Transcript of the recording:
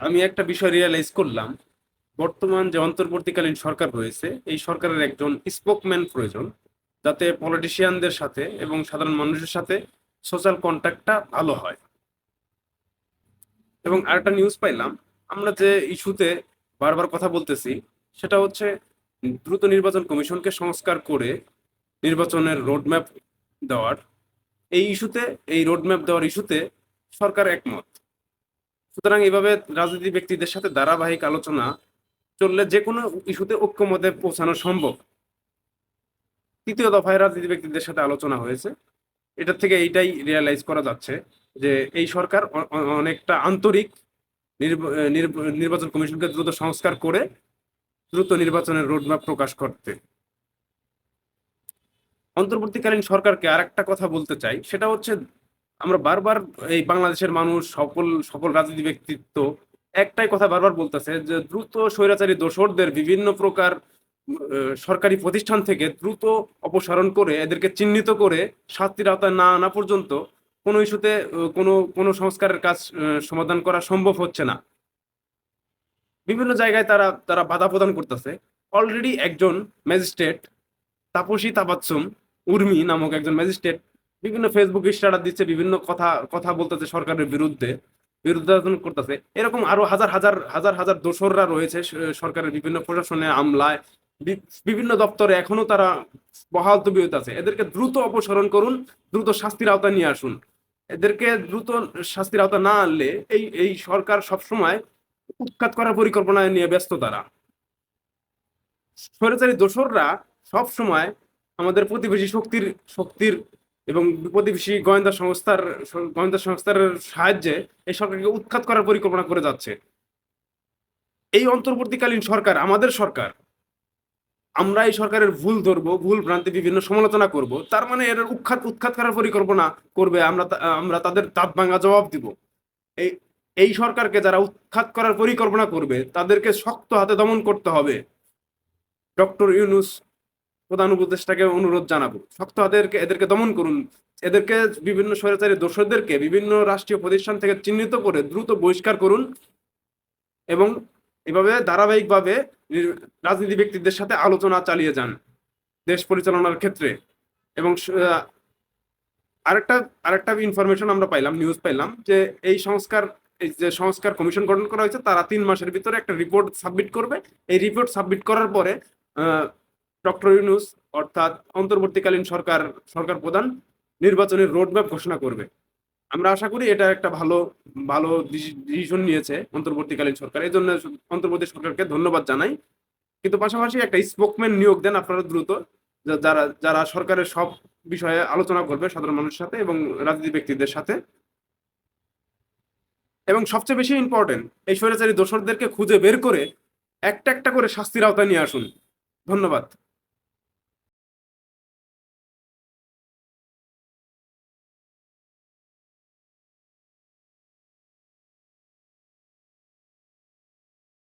আমি একটা বিষয় রিয়েলাইজ করলাম, বর্তমান যে অন্তর্বর্তীকালীন সরকার রয়েছে, এই সরকারের একজন স্পোকম্যান প্রয়োজন, যাতে পলিটিশিয়ানদের সাথে এবং সাধারণ মানুষের সাথে সোশ্যাল কন্ট্যাক্টটা ভালো হয়। এবং আরেকটা নিউজ পাইলাম, আমরা যে ইস্যুতে বারবার কথা বলতেছি, সেটা হচ্ছে দ্রুত নির্বাচন কমিশনকে সংস্কার করে নির্বাচনের রোডম্যাপ দেওয়ার। এই ইস্যুতে এই রোডম্যাপ দেওয়ার ইস্যুতে সরকার একমত। সুতরাং এইভাবে রাজনীতি ব্যক্তিদের সাথে ধারাবাহিক আলোচনা চললে যে কোনো ইস্যুতে ঐক্যমতে পৌঁছানো সম্ভব। তৃতীয় দফায় রাজনীতি ব্যক্তিদের সাথে আলোচনা হয়েছে। এটার থেকে এইটাই রিয়ালাইজ করা যাচ্ছে যে এই সরকার অনেকটা আন্তরিক নির্ব- নির্ব- নির্বাচন কমিশনকে দ্রুত সংস্কার করে দ্রুত নির্বাচনের রোডম্যাপ প্রকাশ করতে। অন্তর্বর্তীকালীন সরকারকে আরেকটা কথা বলতে চাই, সেটা হচ্ছে আমরা বারবার এই বাংলাদেশের মানুষ, সকল সকল রাজনীতি ব্যক্তিত্ব একটাই কথা বারবার বলতেছে যে দ্রুত স্বৈরাচারী দোসরদের বিভিন্ন প্রকার সরকারি প্রতিষ্ঠান থেকে দ্রুত অপসারণ করে, এদেরকে চিহ্নিত করে শাস্তির আওতায় না আনা পর্যন্ত কোনো ইস্যুতে কোনো কোনো সংস্কারের কাজ সমাধান করা সম্ভব হচ্ছে না। বিভিন্ন জায়গায় তারা তারা বাধা প্রদান করতেছে। অলরেডি একজন ম্যাজিস্ট্রেট তাপসী তাবাচ্ছুম উর্মি নামক একজন ম্যাজিস্ট্রেট বিভিন্ন ফেসবুক স্ট্যাটাস দিচ্ছে, বিভিন্ন কথা কথা বলতেছে সরকারের বিরুদ্ধে, বিরুদ্ধাচরণ করতেছে। এরকম আরও হাজার হাজার হাজার হাজার দোসররা রয়েছে সরকারের বিভিন্ন প্রশাসনে আমলায়। বিভিন্ন দপ্তরে এখনও তারা বহাল তবিয়ত আছে। এদেরকে দ্রুত অপসারণ করুন, দ্রুত শাস্তির আওতায় নিয়ে আসুন। এদেরকে দ্রুত শাস্তির আওতা না আনলে এই এই সরকার সবসময় উৎখাত করার পরিকল্পনা নিয়ে ব্যস্ত তারা। স্বৈরাচারী দোসররা সব সময় আমাদের প্রতিবেশী শক্তির শক্তির এবং প্রতিবেশী গোয়েন্দা সংস্থার গোয়েন্দা সংস্থার সাহায্যে এই সরকারকে উৎখাত করার পরিকল্পনা করে যাচ্ছে। এই অন্তর্বর্তীকালীন সরকার আমাদের সরকার। আমরা এই সরকারের ভুল ধরবো, ভুল ভ্রান্তি বিভিন্ন সমালোচনা করব, তার মানে এর উৎখাত উৎখাত করার পরিকল্পনা করবে, আমরা আমরা তাদের দাঁত ভাঙা জবাব দিব। এই এই সরকারকে যারা উৎখাত করার পরিকল্পনা করবে, তাদেরকে শক্ত হাতে দমন করতে হবে। ডক্টর ইউনুস প্রধান উপদেষ্টাকে অনুরোধ জানাব। শক্ত হাতেরকে এদেরকে দমন করুন। এদেরকে বিভিন্ন স্বৈরাচারী দোষরদেরকে বিভিন্ন রাষ্ট্রীয় প্রতিষ্ঠান থেকে চিহ্নিত করে দ্রুত বহিষ্কার করুন এবং এভাবে ধারাবাহিকভাবে রাজনীতি ব্যক্তিদের সাথে আলোচনা চালিয়ে যান দেশ পরিচালনার ক্ষেত্রে। এবং আরেকটা আরেকটা ইনফরমেশন আমরা পাইলাম নিউজ পাইলাম যে এই সংস্কার, এই যে সংস্কার কমিশন গঠন করা হয়েছে, তারা তিন মাসের ভিতরে একটা রিপোর্ট সাবমিট করবে। এই রিপোর্ট সাবমিট করার পরে ডক্টর ইউনুস অর্থাৎ অন্তর্বর্তীকালীন সরকার সরকার প্রধান নির্বাচনের রোডম্যাপ ঘোষণা করবে। আমরা আশা করি এটা একটা ভালো ভালো ডিসিশন নিয়েছে অন্তর্বর্তীকালীন সরকার। এই জন্য অন্তর্বর্তী সরকারকে ধন্যবাদ জানাই। কিন্তু পাশাপাশি একটা স্পোকম্যান নিয়োগ দেন আপনারা দ্রুত যারা যারা সরকারের সব বিষয়ে আলোচনা করবে সাধারণ মানুষের সাথে এবং রাজনীতি ব্যক্তিদের সাথে। এবং সবচেয়ে বেশি ইম্পর্টেন্ট এই স্বৈরাচারী দোসরদেরকে খুঁজে বের করে একটা একটা করে শাস্তির আওতায় নিয়ে আসুন। ধন্যবাদ।